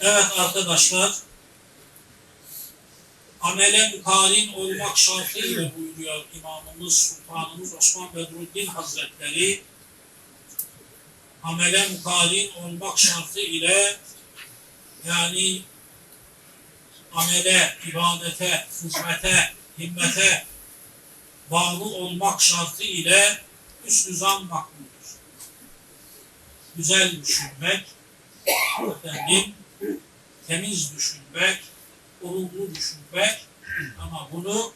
Evet arkadaşlar, amele mukarin olmak şartıyla buyuruyor İmamımız Sultanımız Osman Bedruddin Hazretleri. Amele mukarin olmak şartı ile yani amele, ibadete, hizmete, himmete bağlı olmak şartı ile üst zan makbuldür. Güzel düşünmek, efendim, temiz düşünmek, olumlu düşünmek ama bunu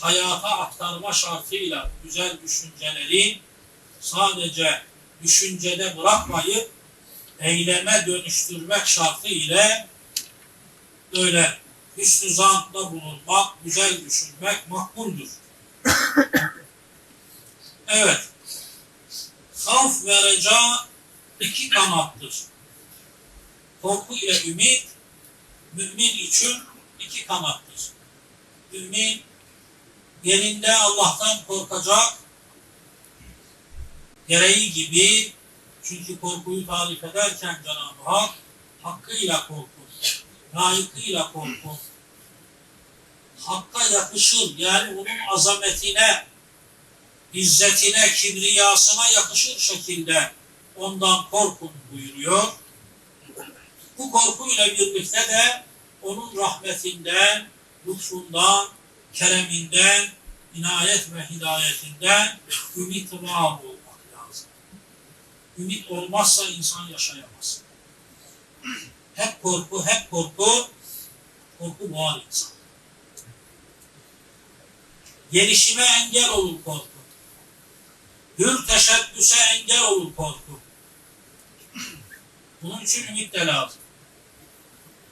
hayata aktarma şartıyla güzel düşünceleri sadece düşüncede bırakmayıp eyleme dönüştürmek şartı ile böyle hüsnü zanla bulunmak, güzel düşünmek makbuldür. evet. Havf ve reca iki kanattır. Korku ile ümit mümin için iki kanattır. Mümin yerinde Allah'tan korkacak gereği gibi çünkü korkuyu tarif ederken Cenab-ı Hak hakkıyla korku, layıkıyla korku, hakka yakışır yani onun azametine, izzetine, kibriyasına yakışır şekilde ondan korkun buyuruyor. Bu korkuyla birlikte de onun rahmetinden, lütfundan, kereminden, inayet ve hidayetinden ümit var olmak lazım. Ümit olmazsa insan yaşayamaz. Hep korku, hep korku, korku boğar insan. Gelişime engel olur korku. Hür teşebbüse engel olur korku. Bunun için ümit de lazım.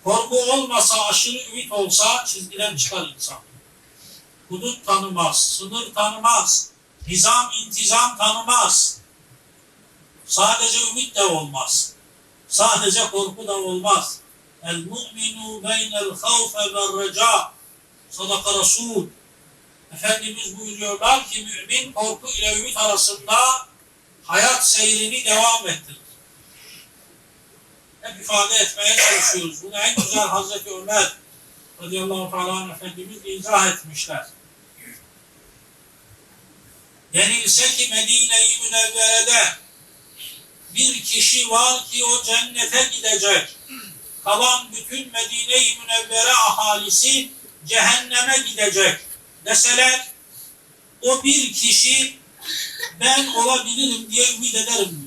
Korku olmasa, aşırı ümit olsa çizgiden çıkar insan. Hudut tanımaz, sınır tanımaz, nizam, intizam tanımaz. Sadece ümit de olmaz. Sadece korku da olmaz. El mu'minu beynel havfe ve reca. Sadaka Resul. Efendimiz buyuruyorlar ki mümin korku ile ümit arasında hayat seyrini devam ettirir. Hep ifade etmeye çalışıyoruz. Bunu en güzel Hazreti Ömer radıyallahu teala Efendimiz izah etmişler. Denilse ki Medine-i Münevvere'de bir kişi var ki o cennete gidecek. Kalan bütün Medine-i Münevvere ahalisi cehenneme gidecek deseler o bir kişi ben olabilirim diye ümit ederim.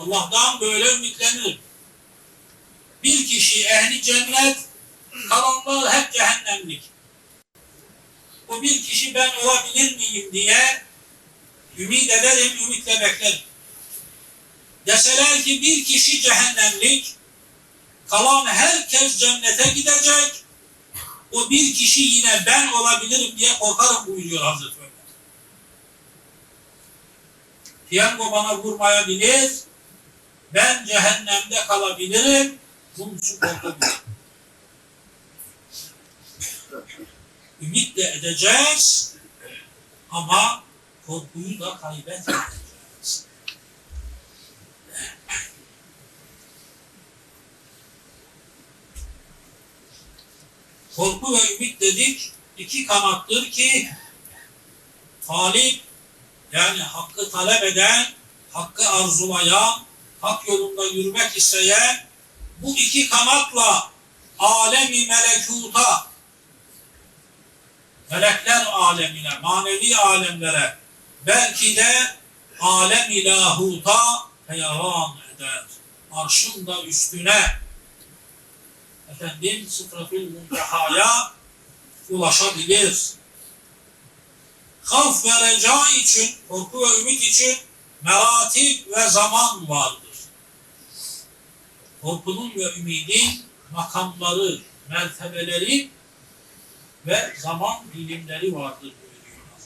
Allah'tan böyle ümitlenir. Bir kişi ehli cennet, kalanlar hep cehennemlik. O bir kişi ben olabilir miyim diye ümit ederim, ümitle beklerim. Deseler ki bir kişi cehennemlik, kalan herkes cennete gidecek, o bir kişi yine ben olabilirim diye korkarım buyuruyor Hazreti Ömer. Piyango bana vurmayabilir, ben cehennemde kalabilirim, bunun için. Ümit de edeceğiz ama korkuyu da kaybetmeyeceğiz. Korku ve ümit dedik iki kanattır ki talip yani hakkı talep eden, hakkı arzulayan, hak yolunda yürümek isteyen bu iki kanatla alemi melekuta melekler alemine, manevi alemlere belki de alem ilahuta heyalan eder. Arşın da üstüne efendim sıfrafil muntehaya ulaşabilir. Havf ve reca için, korku ve ümit için meratip ve zaman vardır. Korkunun ve ümidin makamları, mertebeleri ve zaman bilimleri vardır buyuruyorlar.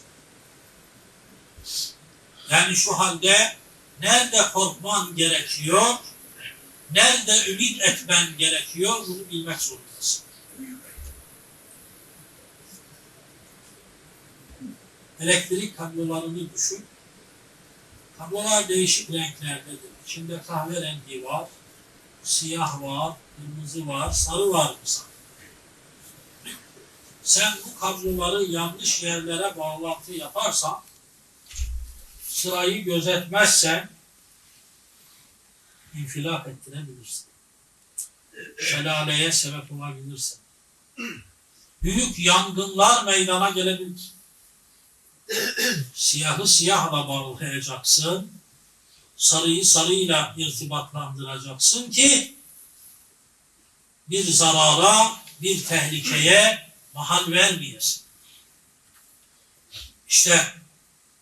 Yani şu halde nerede korkman gerekiyor, nerede ümit etmen gerekiyor bunu bilmek zorundasın. Elektrik kablolarını düşün. Tablolar değişik renklerdedir. İçinde kahverengi var, siyah var, kırmızı var, sarı var mesela. Sen bu kabloları yanlış yerlere bağlantı yaparsan, sırayı gözetmezsen infilak ettirebilirsin. Şelaleye sebep olabilirsin. Büyük yangınlar meydana gelebilir. Siyahı siyahla bağlayacaksın. Sarıyı sarıyla irtibatlandıracaksın ki bir zarara, bir tehlikeye mahal vermeyesin. İşte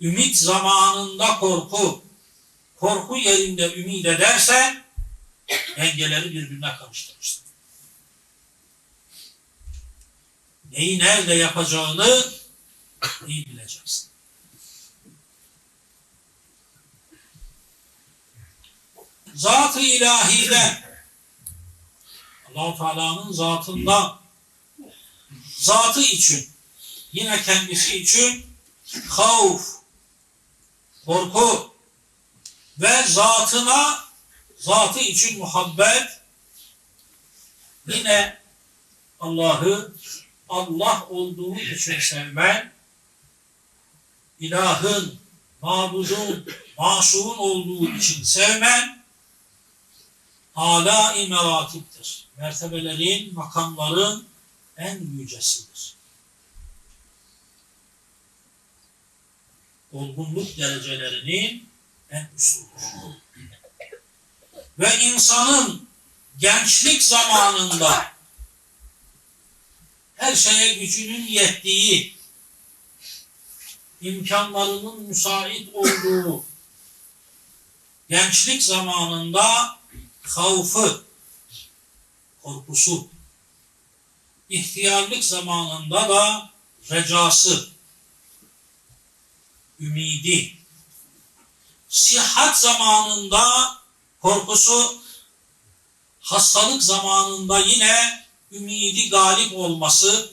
ümit zamanında korku, korku yerinde ümit edersen dengeleri birbirine karıştırırsın. Neyi nerede yapacağını iyi bileceksin. Zat-ı ilahide. Allah Teala'nın zatından zatı için yine kendisi için havf korku ve zatına zatı için muhabbet. Yine Allah'ı Allah olduğu için sevmen ilahın, mabudun, maşuğun olduğu için sevmen âlâ-i meratiptir. Mertebelerin, makamların en yücesidir. Olgunluk derecelerinin en üstüdür. Ve insanın gençlik zamanında her şeye gücünün yettiği, imkanlarının müsait olduğu gençlik zamanında havfı, korkusu, ihtiyarlık zamanında da recası, ümidi, sihat zamanında korkusu, hastalık zamanında yine ümidi galip olması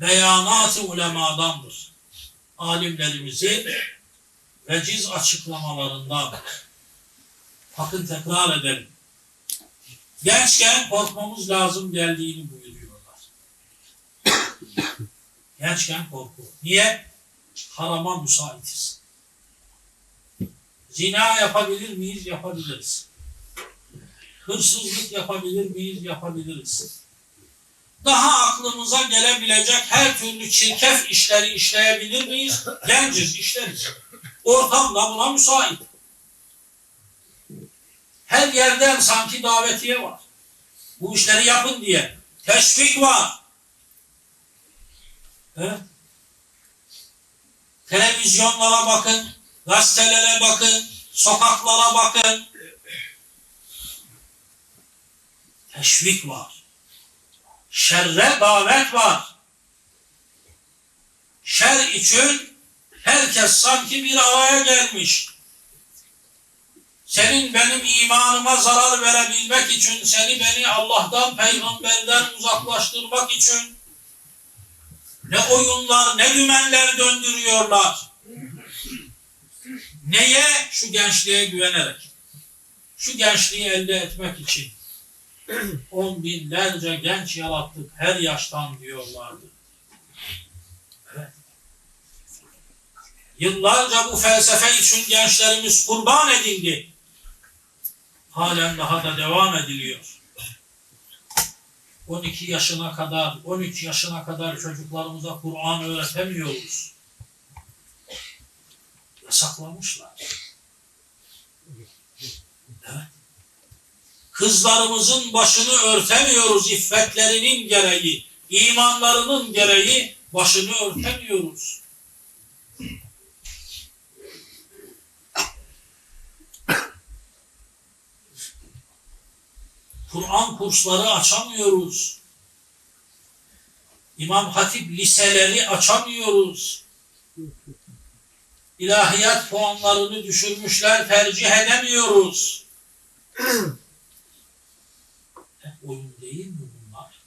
beyanat-ı ulemadandır. Alimlerimizin veciz açıklamalarından. Bakın tekrar edelim. Gençken korkmamız lazım geldiğini buyuruyorlar. Gençken korku. Niye? Harama müsaitiz. Zina yapabilir miyiz? Yapabiliriz. Hırsızlık yapabilir miyiz? Yapabiliriz. Daha aklımıza gelebilecek her türlü çirkef işleri işleyebilir miyiz? Genciz, işleriz. Ortam da buna müsait. Her yerden sanki davetiye var. Bu işleri yapın diye. Teşvik var. Evet. Televizyonlara bakın, gazetelere bakın, sokaklara bakın. Teşvik var. Şerre davet var. Şer için herkes sanki bir araya gelmiş. Senin benim imanıma zarar verebilmek için, seni beni Allah'tan, peygamberden uzaklaştırmak için ne oyunlar, ne dümenler döndürüyorlar. Neye? Şu gençliğe güvenerek. Şu gençliği elde etmek için. On binlerce genç yarattık her yaştan diyorlardı. Evet. Yıllarca bu felsefe için gençlerimiz kurban edildi. Halen daha da devam ediliyor. 12 yaşına kadar, 13 yaşına kadar çocuklarımıza Kur'an öğretemiyoruz. Yasaklamışlar. Kızlarımızın başını örtemiyoruz iffetlerinin gereği, imanlarının gereği başını örtemiyoruz. Kur'an kursları açamıyoruz. İmam Hatip liseleri açamıyoruz. İlahiyat puanlarını düşürmüşler, tercih edemiyoruz. Oyun değil mi bunlar?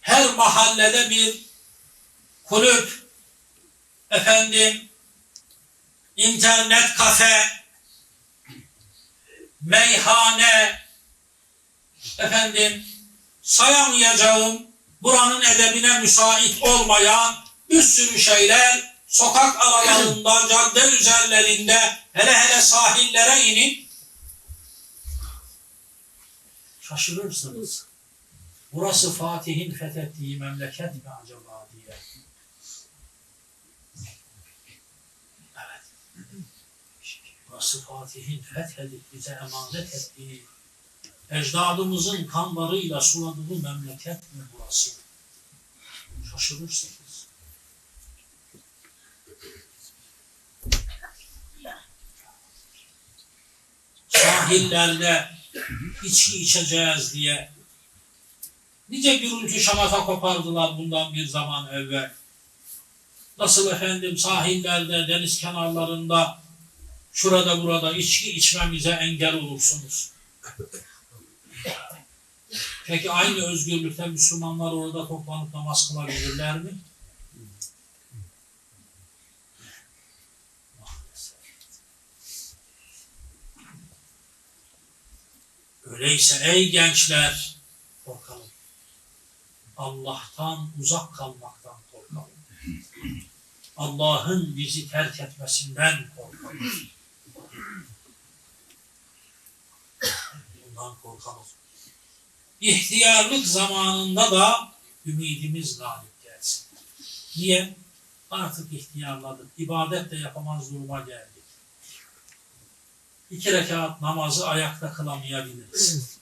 Her mahallede bir kulüp, efendim, internet kafe, meyhane, efendim sayamayacağım buranın edebine müsait olmayan bir sürü şeyler sokak aralarında, cadde üzerlerinde, hele hele sahillere inin şaşırırsınız. Burası Fatih'in fethettiği memleket mi acaba diye. Evet. Burası Fatih'in fethedip bize emanet ettiği, ecdadımızın kanlarıyla suladığı memleket mi burası? Şaşırırsınız. Sahillerde içki içeceğiz diye nice gürültü şamata kopardılar bundan bir zaman evvel. Nasıl efendim sahillerde, deniz kenarlarında şurada burada içki içmemize engel olursunuz. Peki aynı özgürlükte Müslümanlar orada toplanıp namaz kılabilirler mi? Öyleyse ey gençler korkalım. Allah'tan uzak kalmaktan korkalım. Allah'ın bizi terk etmesinden korkalım. Bundan korkalım. İhtiyarlık zamanında da ümidimiz galip gelsin. Niye? Artık ihtiyarladık. İbadet de yapamaz duruma geldik. İki rekat namazı ayakta kılamayabiliriz.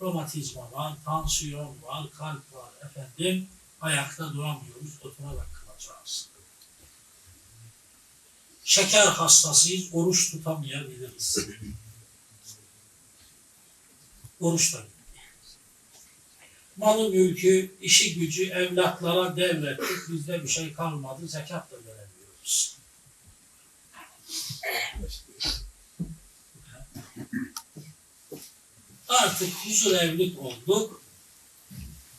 Romatizma var, tansiyon var, kalp var efendim. Ayakta duramıyoruz, oturarak kılacağız. Şeker hastasıyız, oruç tutamayabiliriz. Oruç da gitti. Malı mülkü, işi gücü evlatlara devrettik. Bizde bir şey kalmadı. Zekat da veremiyoruz. Artık huzur evlilik olduk.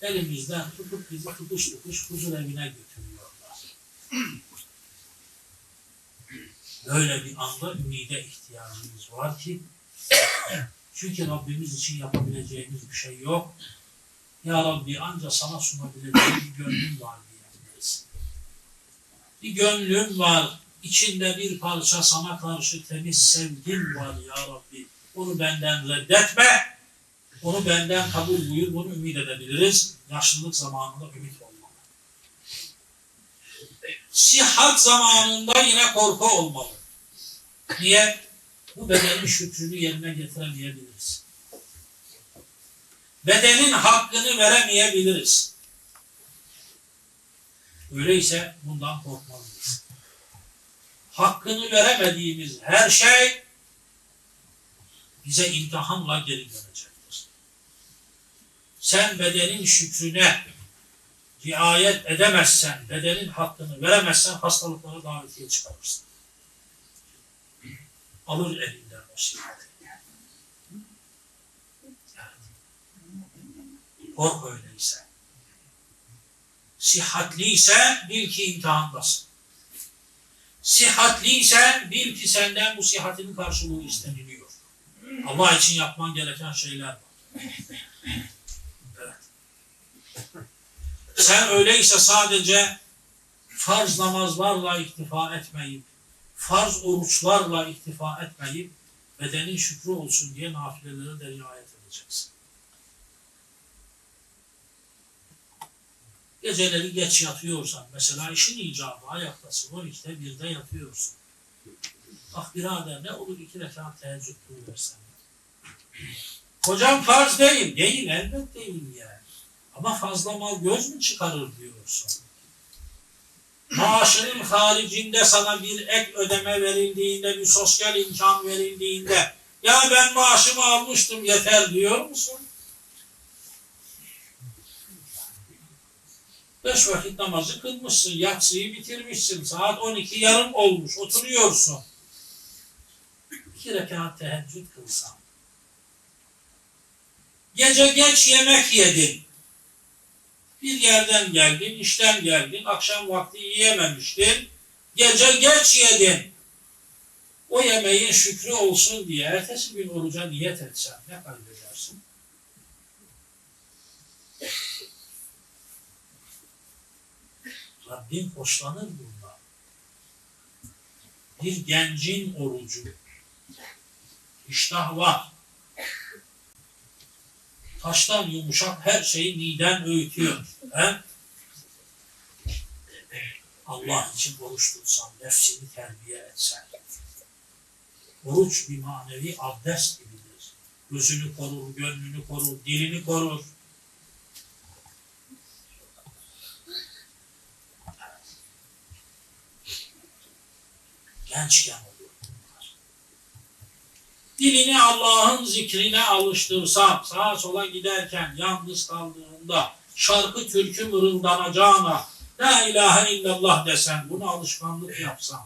Elimizden tutup bizi tutuş tutuş huzur evine götürüyorlar. Böyle bir anda ümide ihtiyacımız var ki çünkü Rabbimiz için yapabileceğimiz bir şey yok. Ya Rabbi ancak sana sunabileceğim bir gönlüm var diyebiliriz. Bir gönlüm var. İçinde bir parça sana karşı temiz sevgim var ya Rabbi. Onu benden reddetme. Onu benden kabul buyur. Bunu ümit edebiliriz. Yaşlılık zamanında ümit olmalı. Sihat zamanında yine korku olmalı. Niye? Bu bedenin şükrünü yerine getiremeyebiliriz. Bedenin hakkını veremeyebiliriz. Öyleyse bundan korkmalıyız. Hakkını veremediğimiz her şey bize imtihanla geri dönecektir. Sen bedenin şükrüne riayet edemezsen, bedenin hakkını veremezsen hastalıklara davetiye çıkarırsın alır elinden o silahı. Kork öyleyse. Sihatliyse bil ki imtihandasın. Sihatliysen bil ki senden bu sihatinin karşılığı isteniliyor. Allah için yapman gereken şeyler var. Sen öyleyse sadece farz namazlarla iktifa etmeyip farz oruçlarla iktifa etmeyip bedenin şükrü olsun diye nafilelere de riayet edeceksin. Geceleri geç yatıyorsan, mesela işin icabı ayaktasın, 12'de 1'de yatıyorsun. Bak birader ne olur iki rekat teheccüd kılıversen. Hocam farz değil. Değil elbet değil yani. Ama fazla mal göz mü çıkarır diyorsun maaşının haricinde sana bir ek ödeme verildiğinde, bir sosyal imkan verildiğinde ya ben maaşımı almıştım yeter diyor musun? Beş vakit namazı kılmışsın, yatsıyı bitirmişsin, saat 12 yarım olmuş, oturuyorsun. İki rekat teheccüd kılsan. Gece geç yemek yedin. Bir yerden geldin, işten geldin, akşam vakti yiyememiştin. Gece geç yedin. O yemeğin şükrü olsun diye ertesi gün oruca niyet etsen ne kaybedersin? Rabbim hoşlanır bundan. Bir gencin orucu. İştah var. Taştan yumuşak her şeyi miden öğütüyor. He? Allah için oruç nefsini terbiye etsen. Oruç bir manevi abdest gibidir. Gözünü korur, gönlünü korur, dilini korur. Gençken oluyor bunlar. Dilini Allah'ın zikrine alıştırsan, sağa sola giderken, yalnız kaldığında, şarkı türkü mırıldanacağına, La ilahe illallah desen, bunu alışkanlık yapsan,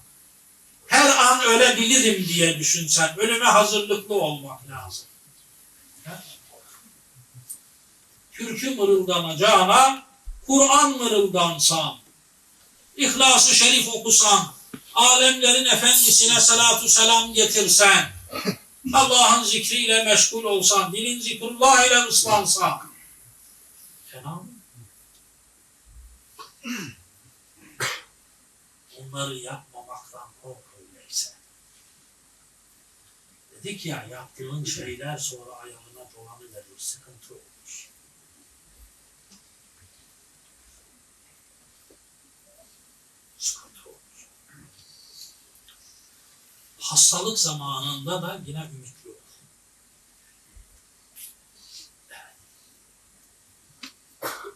her an ölebilirim diye düşünsen, ölüme hazırlıklı olmak lazım. He? Türkü mırıldanacağına, Kur'an mırıldansan, İhlas-ı Şerif okusan, alemlerin efendisine salatu selam getirsen, Allah'ın zikriyle meşgul olsan, dilin zikrullah ile ıslansan, fena mı? Bunları yapmamaktan kork öyleyse. Dedik ya yaptığın şeyler sonra ayağına dolanıverir, sıkıntı olur. Sıkıntı olur. Hastalık zamanında da yine ümitli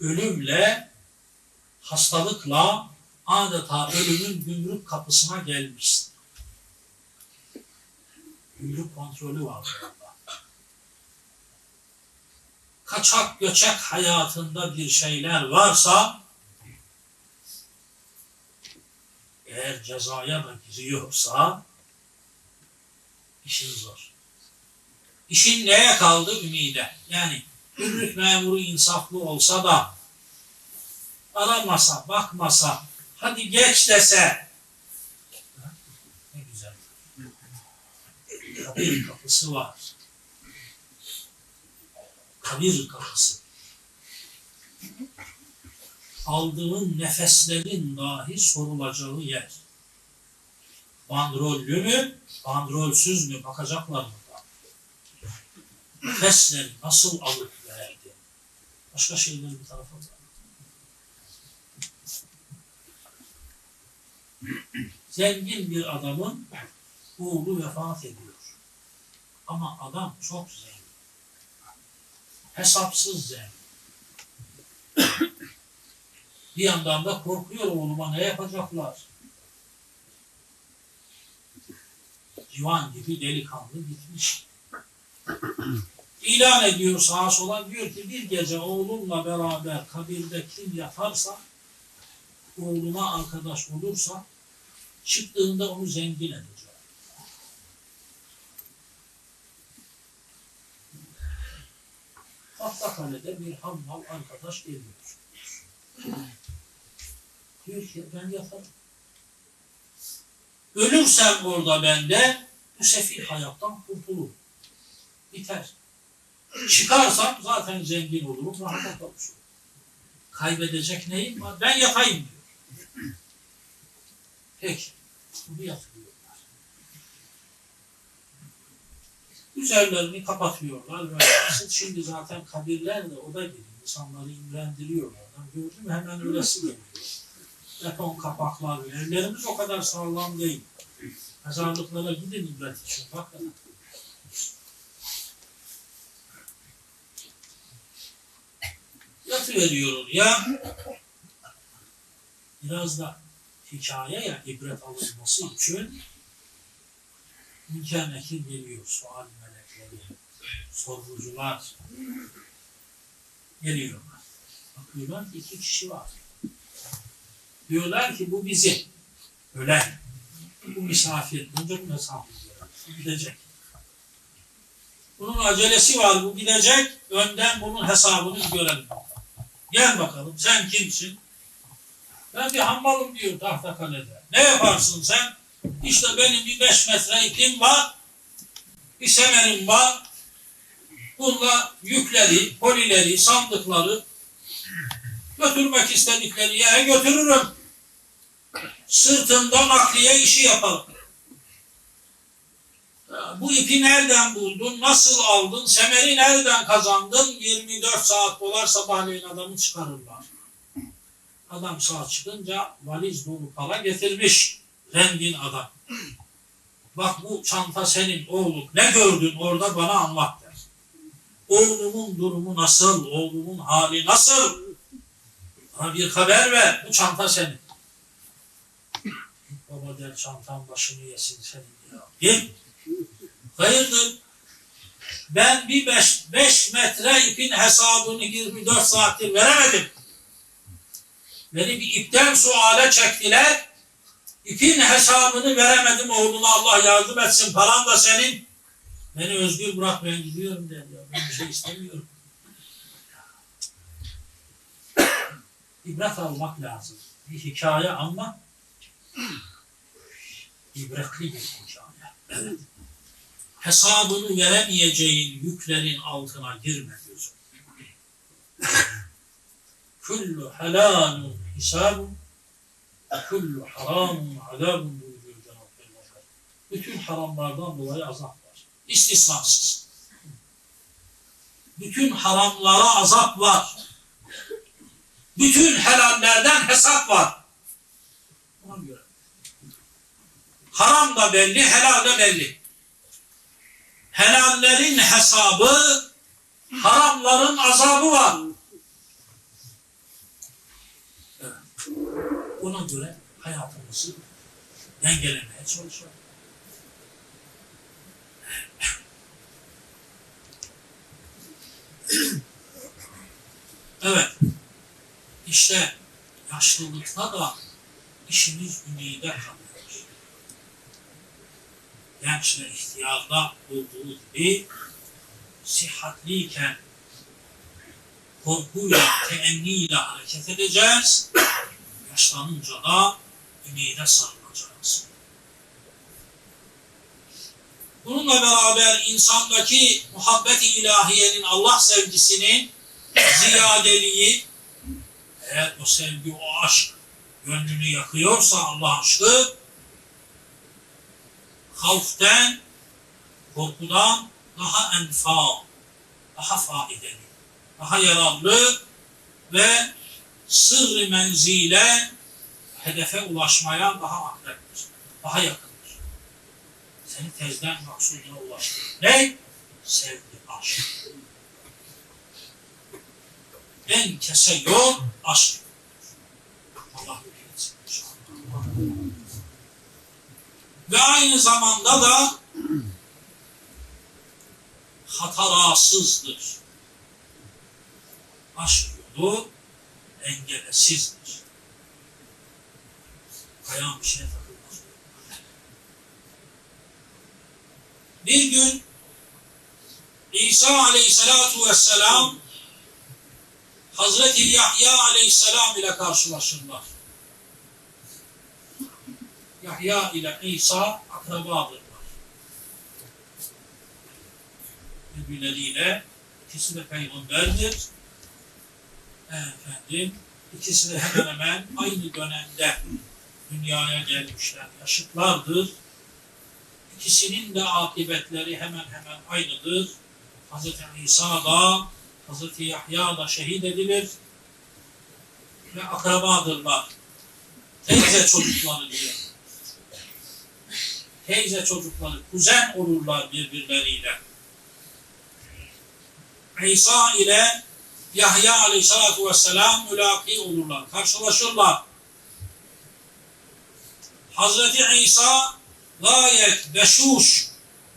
Ölümle hastalıkla adeta ölümün gümrük kapısına gelmişsin. Gümrük kontrolü var burada. Kaçak göçek hayatında bir şeyler varsa eğer cezaya da giriyorsa işin zor. İşin neye kaldı? Ümide. Yani gümrük memuru insaflı olsa da aramasa, bakmasa, hadi geç dese. Ne güzel. Kabir kapısı var. Kabir kapısı. Aldığın nefeslerin dahi sorulacağı yer. Bandrollü mü, bandrolsüz mü bakacaklar burada. Nefesleri nasıl verdi. Başka şeyleri bir tarafa zengin bir adamın oğlu vefat ediyor. Ama adam çok zengin. Hesapsız zengin. bir yandan da korkuyor oğluma ne yapacaklar? Civan gibi delikanlı gitmiş. İlan ediyor sağa sola diyor ki bir gece oğlumla beraber kabirde kim yatarsa oğluma arkadaş olursa çıktığında onu zengin edeceğim. Tahtakale'de bir hammal arkadaş geliyor. Diyor ki ben yatarım. Ölürsem orada bende bu sefil hayattan kurtulurum. Biter. Çıkarsam zaten zengin olurum, rahata kavuşurum. Kaybedecek neyim var? Ben yatayım diyor. Peki. Bunu yatırıyorlar. Üzerlerini kapatıyorlar. Şimdi zaten kabirler de oda gibi insanları imrendiriyorlar. Ben gördüm hemen öylesi geliyor. Beton kapaklar. Evlerimiz o kadar sağlam değil. Mezarlıklara gidin ibret için. Bakın. Yatıveriyor ya. Biraz da hikaye ya ibret alınması için münker nekir geliyor. Sual melekleri, sorgucular geliyorlar. Bakıyorlar ki iki kişi var. Diyorlar ki bu bizim. Ölen. Bu misafir. Bunca misafir gidecek. Bunun acelesi var. Bu gidecek. Önden bunun hesabını görelim. Gel bakalım. Sen kimsin? Ben bir hammalım diyor Tahtakale'de. Ne yaparsın sen? İşte benim bir beş metre ipim var. Bir semerim var. Bununla yükleri, kolileri, sandıkları götürmek istedikleri yere götürürüm. Sırtımda nakliye işi yaparım. Bu ipi nereden buldun? Nasıl aldın? Semeri nereden kazandın? 24 saat dolar sabahleyin adamı çıkarırlar. Adam sağ çıkınca valiz dolu para getirmiş. Rengin adam. Bak bu çanta senin oğlum. Ne gördün orada bana anlat der. Oğlumun durumu nasıl? Oğlumun hali nasıl? Bana bir haber ver. Bu çanta senin. Baba der çantam başını yesin senin ya. Değil Hayırdır? Ben bir beş, metre ipin hesabını 24 saattir veremedim. Beni bir ipten suale çektiler. İpin hesabını veremedim oğluna Allah yardım etsin. Param da senin. Beni özgür bırak ben gidiyorum ya. Ben bir şey istemiyorum. İbret almak lazım. Bir hikaye ama ibretli bir hikaye. Evet. Hesabını veremeyeceğin yüklerin altına girme gözüm. Kullu helalun hisabun kullu haramun azabun buyuruyor Cenab-ı. Bütün haramlardan dolayı azap var. İstisnasız. Bütün haramlara azap var. Bütün helallerden hesap var. Ona. Haram da belli, helal de belli. Helallerin hesabı, haramların azabı var. Evet. Ona göre hayatımızı dengelemeye çalışalım. Evet. İşte yaşlılıkta da işimiz ümide kalıyor. Gençle ihtiyarda olduğu gibi sihatliyken korkuyla, teenniyle hareket edeceğiz. Yaşlanınca da ümide sarılacağız. Bununla beraber insandaki muhabbet-i ilahiyenin, Allah sevgisinin ziyadeliği, eğer o sevgi, o aşk gönlünü yakıyorsa Allah aşkı, havften, korkudan daha enfa, daha faideli, daha yararlı ve sırrı menzile hedefe ulaşmaya daha akreptir, daha yakındır. Seni tezden maksuduna ulaştırır. Ne? Sevgi, aşk. En kese yol aşk. Allah inşallah. Ve aynı zamanda da hatarasızdır. Aşk yolu engelesizdir. Ayağım bir şeye takılmaz. Bir gün İsa aleyhissalatu vesselam Hazreti Yahya aleyhisselam ile karşılaşırlar. Yahya ile İsa akrabadırlar. Birbirleriyle ikisi de peygamberdir. Efendim, ikisi de hemen hemen aynı dönemde dünyaya gelmişler, yaşıtlardır. İkisinin de akıbetleri hemen hemen aynıdır. Hazreti İsa da Hazreti Yahya da şehit edilir ve akrabadırlar. Teyze çocukları diyor. Teyze çocukları, kuzen olurlar birbirleriyle. İsa ile Yahya aleyhissalatu vesselam mülaki olurlar, karşılaşırlar. Hazreti İsa gayet beşuş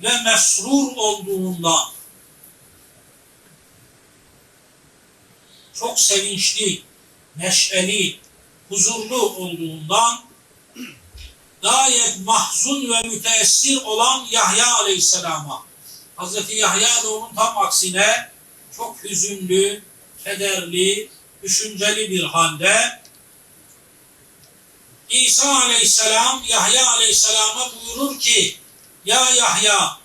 ve mesrur olduğundan çok sevinçli, neşeli, huzurlu olduğundan gayet mahzun ve müteessir olan Yahya Aleyhisselam'a Hazreti Yahya da onun tam aksine çok hüzünlü, kederli, düşünceli bir halde İsa aleyhisselam Yahya aleyhisselama buyurur ki Ya Yahya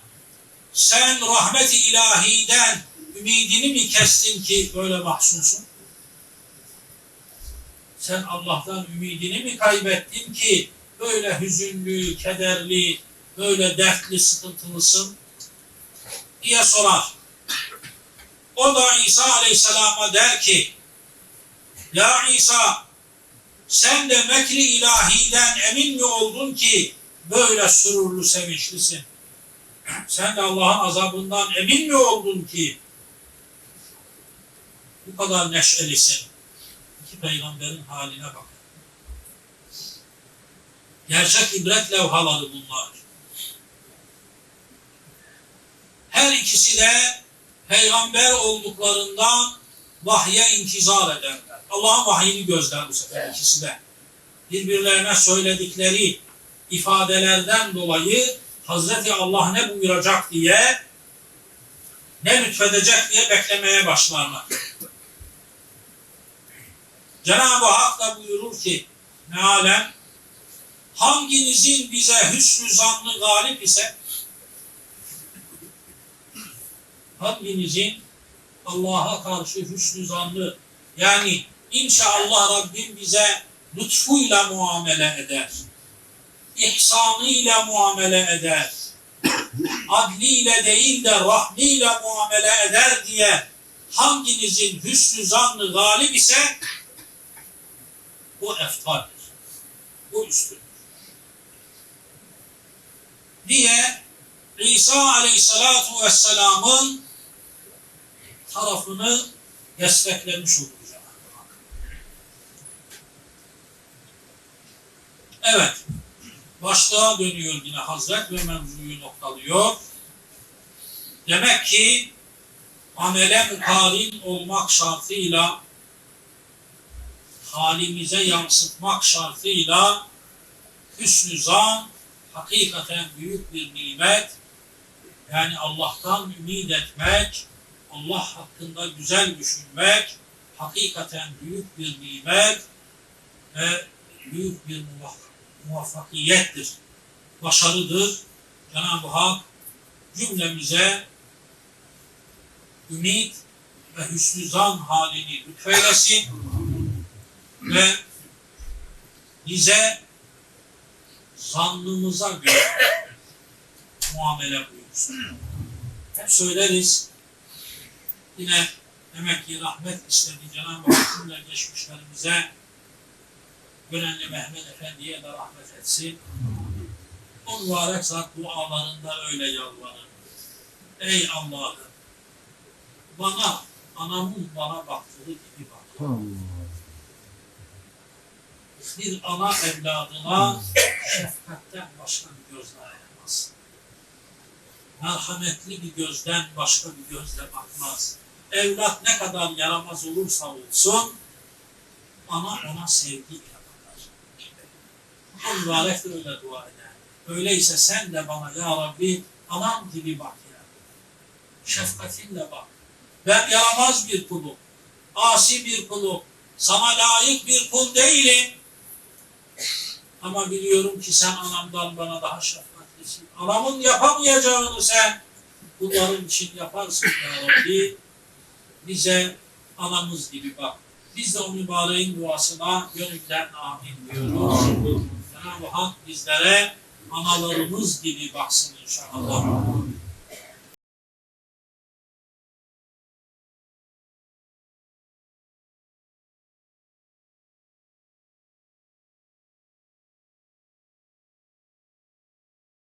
sen rahmet-i ilahiden ümidini mi kestin ki böyle mahzunsun? Sen Allah'tan ümidini mi kaybettin ki böyle hüzünlü, kederli, böyle dertli, sıkıntılısın diye sorar. O da İsa Aleyhisselam'a der ki Ya İsa sen de mekri ilahiden emin mi oldun ki böyle sürurlu sevinçlisin? Sen de Allah'ın azabından emin mi oldun ki bu kadar neşelisin? İki peygamberin haline bak. Gerçek ibret levhaları bunlar. Her ikisi de peygamber olduklarından vahye intizar ederler. Allah'ın vahyini gözler bu sefer ikisi de. Birbirlerine söyledikleri ifadelerden dolayı Hazreti Allah ne buyuracak diye ne lütfedecek diye beklemeye başlarlar. Cenab-ı Hak da buyurur ki mealen hanginizin bize hüsnü zannı galip ise hanginizin Allah'a karşı hüsnü zannı yani inşallah Rabbim bize lütfuyla muamele eder. ihsanıyla muamele eder. Adliyle değil de rahmiyle muamele eder diye hanginizin hüsnü zannı galip ise bu eftaldir. Bu üstündür. Diye İsa Aleyhisselatu Vesselam'ın tarafını desteklemiş olur. Evet. Başlığa dönüyor yine Hazret ve mevzuyu noktalıyor. Demek ki amele mukarin olmak şartıyla halimize yansıtmak şartıyla hüsnü zan hakikaten büyük bir nimet. Yani Allah'tan ümit etmek, Allah hakkında güzel düşünmek hakikaten büyük bir nimet ve büyük bir muvaffakiyettir. Başarıdır. Cenab-ı Hak cümlemize ümit ve hüsnü zan halini lütfeylesin ve bize zannımıza göre muamele buyursun. Hep söyleriz. Yine demek ki rahmet istedi Cenab-ı Hak cümle geçmişlerimize Gönenli Mehmet Efendi'ye de rahmet etsin. O mübarek zat dualarında öyle yalvarır. Ey Allah'ım bana, anamın bana baktığı gibi bak. Bir ana evladına şefkatten başka bir gözle ayırmaz. Merhametli bir gözden başka bir gözle bakmaz. Evlat ne kadar yaramaz olursa olsun ana ona sevgiyle bakar. O mübarek de öyle dua eder. Öyleyse sen de bana ya Rabbi anam gibi bak ya. Şefkatinle bak. Ben yaramaz bir kulum. Asi bir kulum. Sana layık bir kul değilim. Ama biliyorum ki sen anamdan bana daha şefkatlisin. Anamın yapamayacağını sen bunların için yaparsın ya Rabbi. Bize anamız gibi bak. Biz de o mübareğin duasına gönülden amin diyoruz. Cenab-ı Hak bizlere analarımız gibi baksın inşallah.